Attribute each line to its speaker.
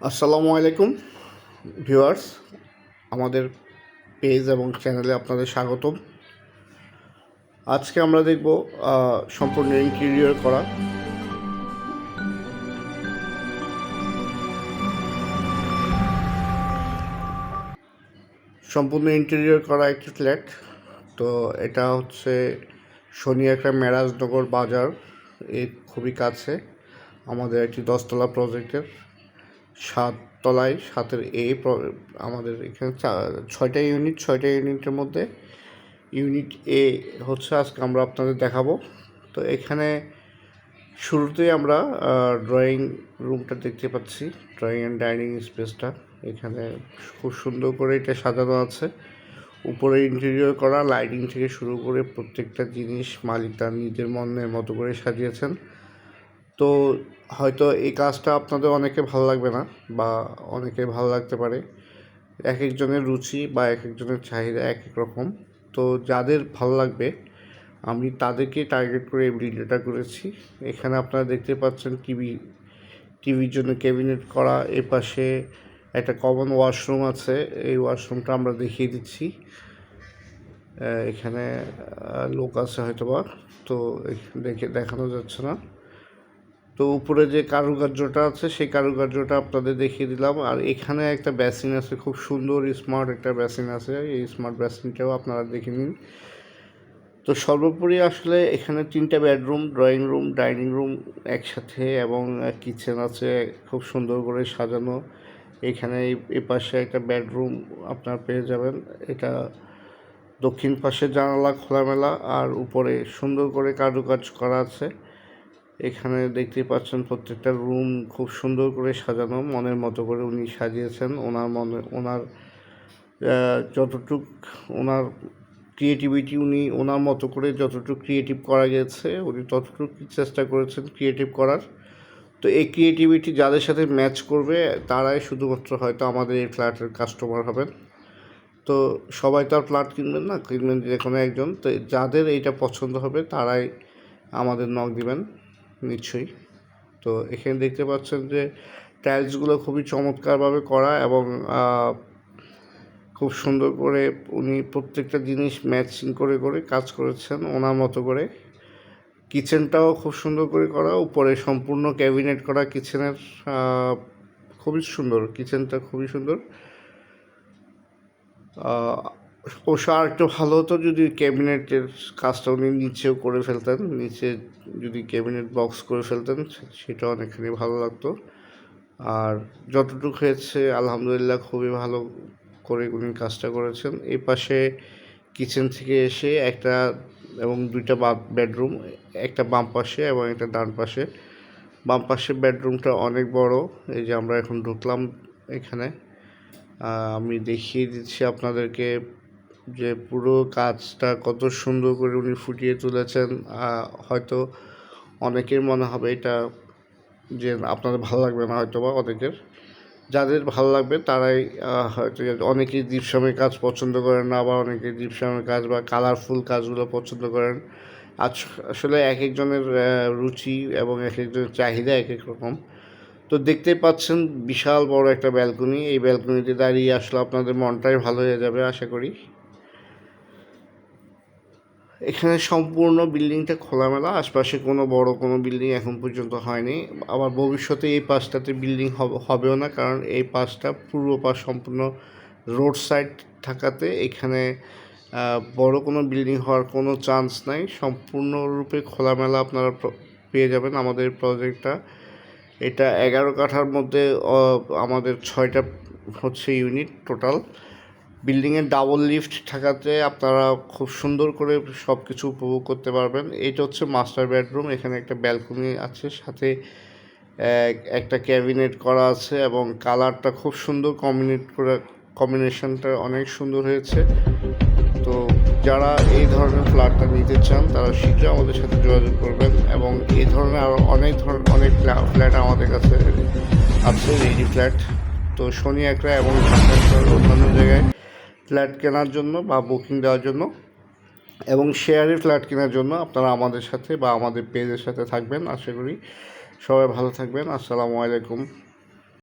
Speaker 1: আসসালামু আলাইকুম, ভিউয়ার্স। আমাদের পেজ এবং চ্যানেলে আপনাদের স্বাগতম। আজকে আমরা দেখব সম্পূর্ণ ইন্টেরিয়র করা। সম্পূর্ণ ইন্টেরিয়র করা একটি ফ্ল্যাট তো এটা হচ্ছে শনি একটা মেরাজনগর বাজার। এর খুবই কাছে। আমাদের একটি দশতলা প্রজেক্টের সাত তলায়, সাতের এ আমাদের এখানে ছয়টা ইউনিট, ছয়টা ইউনিটের মধ্যে। ইউনিট এ হচ্ছে আজকে আমরা আপনাদের দেখাবো। তো এখানে শুরুতেই আমরা ড্রয়িং রুমটা দেখতে পাচ্ছি। ড্রয়িং অ্যান্ড ডাইনিং স্পেসটা এখানে খুব সুন্দর করে এটা সাজানো আছে। উপরে ইন্টেরিয়র করা লাইটিং থেকে শুরু করে প্রত্যেকটা জিনিস মালিক তার নিজের মনের মতো করে সাজিয়েছেন। তো হয়তো এই কাজটা আপনাদের অনেকে ভালো লাগবে না বা অনেকে ভালো লাগতে পারে। এক একজনের রুচি বা এক একজনের চাহিদা এক এক রকম। তো যাদের ভালো লাগবে, আমি তাদেরকে টার্গেট করে এই ভিডিওটা করেছি। এখানে আপনারা দেখতে পাচ্ছেন টিভি টিভির জন্য ক্যাবিনেট করা। এ পাশে একটা কমন ওয়াশরুম আছে। এই ওয়াশরুমটা আমরা দেখিয়ে দিচ্ছি। এখানে লোক আছে হয়তোবা। তো এখ- দেখে দেখানো যাচ্ছে না। তো উপরে যে কারুকার্যটা আছে, সেই কারুকার্যটা আপনাদের দেখিয়ে দিলাম। আর এখানে একটা বেসিন আছে, খুব সুন্দর স্মার্ট একটা বেসিন আছে। এই স্মার্ট বেসিনটাও আপনারা দেখে নিন। তো সর্বোপরি আসলে এখানে তিনটা bedroom drawing room dining room একসাথে এবং কিচেন আছে, খুব সুন্দর করে সাজানো। এখানে এই পাশে একটা বেডরুম আপনার পেয়ে যাবেন। এটা দক্ষিণ পাশে জানালা খোলামেলা, আর উপরে সুন্দর করে কারুকাজ করা আছে। এখানে দেখতে পাচ্ছেন প্রত্যেকটা রুম খুব সুন্দর করে সাজানো, মনের মতো করে উনি সাজিয়েছেন। ওনার মনে, ওনার যতটুক ওনার ক্রিয়েটিভিটি উনি ওনার মতো করে যতটুকু ক্রিয়েটিভ করা গেছে, উনি ততটুকু চেষ্টা করেছেন ক্রিয়েটিভ করার। তো এই ক্রিয়েটিভিটি যাদের সাথে ম্যাচ করবে, তারাই শুধুমাত্র হয়তো আমাদের এই ফ্ল্যাটের কাস্টমার হবেন। তো সবাই তো আর ফ্ল্যাট কিনবেন না, কিনবেন যে কোনো একজন। তো যাদের এইটা পছন্দ হবে, তারাই আমাদের নক দিবেন। নিশ্চয়ই। তো এখানে দেখতে পাচ্ছেন যে টাইলসগুলো খুবই চমৎকারভাবে করা এবং খুব সুন্দর করে উনি প্রত্যেকটা জিনিস ম্যাচিং করে করে কাজ করেছেন ওনার মতো করে। কিচেনটাও খুব সুন্দর করে করা, উপরে সম্পূর্ণ ক্যাবিনেট করা কিচেনের খুবই সুন্দর, কিচেনটা খুবই সুন্দর। অবশ্য আর একটু ভালো হতো যদি ক্যাবিনেটের কাজটা উনি নিচেও করে ফেলতেন, নিচে যদি ক্যাবিনেট বক্স করে ফেলতেন, সেটা অনেকখানি ভালো লাগতো। আর যতটুকু হয়েছে, আলহামদুলিল্লাহ খুবই ভালো করে উনি কাজটা করেছেন। এই পাশে কিচেন থেকে এসে একটা এবং দুইটা বেডরুম, একটা বাম পাশে এবং একটা ডান পাশে। বাম পাশে বেডরুমটা অনেক বড়, এই যে আমরা এখন ঢুকলাম এখানে। আমি দেখিয়ে দিচ্ছি আপনাদেরকে যে পুরো কাজটা কত সুন্দর করে উনি ফুটিয়ে তুলেছেন হয়তো অনেকের মনে হবে এটা যে আপনাদের ভালো লাগবে না হয়তো বা অনেকের। যাদের ভালো লাগবে তারাই হয়তো অনেকেই দীপসামের কাজ পছন্দ করেন না আবার অনেকে দীপসামের কাজ বা কালারফুল কাজগুলো পছন্দ করেন। আসলে এক একজনের রুচি এবং এক একজনের চাহিদা এক এক রকম। তো দেখতেই পাচ্ছেন বিশাল বড় একটা ব্যালকনি এই ব্যালকনিতে দাঁড়িয়ে আসলে আপনাদের মনটাই ভালো হয়ে যাবে আশা করি। এখানে সম্পূর্ণ বিল্ডিংটা খোলামেলা, আশপাশে কোনো বড় কোনো বিল্ডিং এখন পর্যন্ত হয়নি। আবার ভবিষ্যতে এই পাশটাতে বিল্ডিং হবেও না, কারণ এই পাশটা পূর্ব পাশ সম্পূর্ণ রোড সাইড থাকাতে এখানে বড় কোনো বিল্ডিং হওয়ার কোনো চান্স নাই। সম্পূর্ণরূপে খোলামেলা আপনারা পেয়ে যাবেন আমাদের প্রজেক্টটা। এটা এগারো কাঠার মধ্যে আমাদের ছয়টা হচ্ছে ইউনিট টোটাল। বিল্ডিংয়ের ডাবল লিফট থাকাতে আপনারা খুব সুন্দর করে সব কিছু উপভোগ করতে পারবেন। এটা হচ্ছে মাস্টার বেডরুম এখানে একটা ব্যালকনি আছে, সাথে একটা ক্যাবিনেট করা আছে এবং কালারটা খুব সুন্দর কম্বিনেট করে কম্বিনেশনটা অনেক সুন্দর হয়েছে। তো যারা এই ধরনের ফ্ল্যাটটা নিতে চান, তারা শীঘ্রই আমাদের সাথে যোগাযোগ করবেন এবং এই ধরনের আরও অনেক ধরনের, অনেক ফ্ল্যাট আমাদের কাছে আছে রেডি ফ্ল্যাট তো শনি একটা এবং অন্যান্য জায়গায় ফ্ল্যাট কেনার জন্য বা বুকিং দেওয়ার জন্য এবং শেয়ারে ফ্ল্যাট কেনার জন্য আপনারা আমাদের সাথে বা আমাদের পেজের সাথে থাকবেন। আশা করি সবাই ভালো থাকবেন। আসসালামু আলাইকুম।